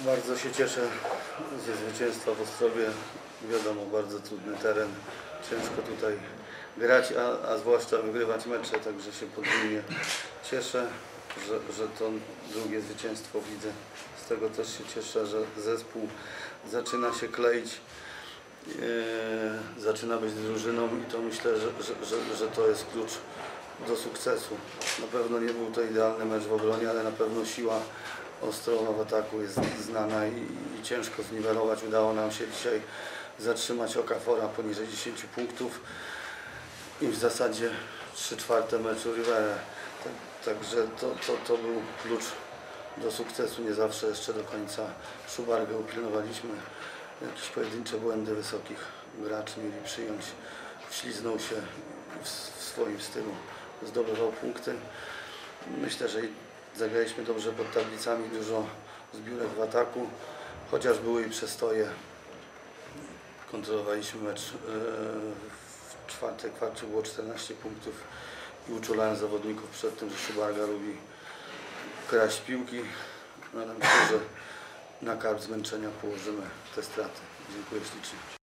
Bardzo się cieszę ze zwycięstwa w Ostrowie. Wiadomo, bardzo trudny teren. Ciężko tutaj grać, a, a zwłaszcza wygrywać mecze, także się podwójnie cieszę, że, że to drugie zwycięstwo widzę. Z tego też się cieszę, że zespół zaczyna się kleić, e, zaczyna być drużyną i to myślę, że, że, że, że to jest klucz do sukcesu. Na pewno nie był to idealny mecz w obronie, ale na pewno siła Ostrowa w ataku jest znana i, i ciężko zniwelować. Udało nam się dzisiaj zatrzymać Okafora poniżej 10 punktów i w zasadzie 3 czwarte meczu Rivera. Tak, także to, to, to był klucz do sukcesu. Nie zawsze jeszcze do końca Szubargę upilnowaliśmy. Jakieś pojedyncze błędy wysokich graczy mieli przyjąć. Wśliznął się w, w swoim stylu, zdobywał punkty. Myślę, że zagraliśmy dobrze pod tablicami, dużo zbiórek w ataku, chociaż były i przestoje. Kontrolowaliśmy mecz e, w czwartej kwarcie było 14 punktów i uczulałem zawodników przed tym, że Szubarga lubi kraść piłki, ale myślę, że na karb zmęczenia położymy te straty. Dziękuję ślicznie.